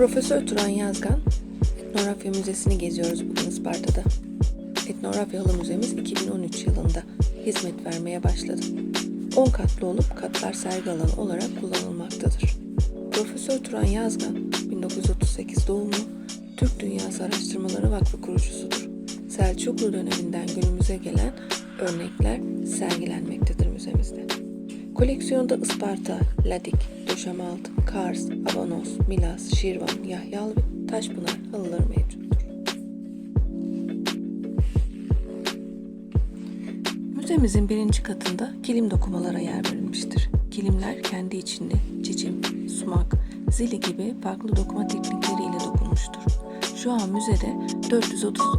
Profesör Turan Yazgan, Etnografya Müzesi'ni geziyoruz bugün Isparta'da. Etnografyalı Müzemiz 2013 yılında hizmet vermeye başladı. 10 katlı olup katlar sergi alanı olarak kullanılmaktadır. Profesör Turan Yazgan, 1938 doğumlu, Türk Dünyası Araştırmaları Vakfı kurucusudur. Selçuklu döneminden günümüze gelen örnekler sergilenmektedir müzemizde. Koleksiyonda Isparta, Ladik, Döşemaltı, Kars, Avanos, Milas, Şirvan, Yahyalı ve Taşpınar halıları mevcuttur. Müzemizin birinci katında kilim dokumalara yer verilmiştir. Kilimler kendi içinde cicim, sumak, zili gibi farklı dokuma teknikleriyle dokunmuştur. Şu an müzede 430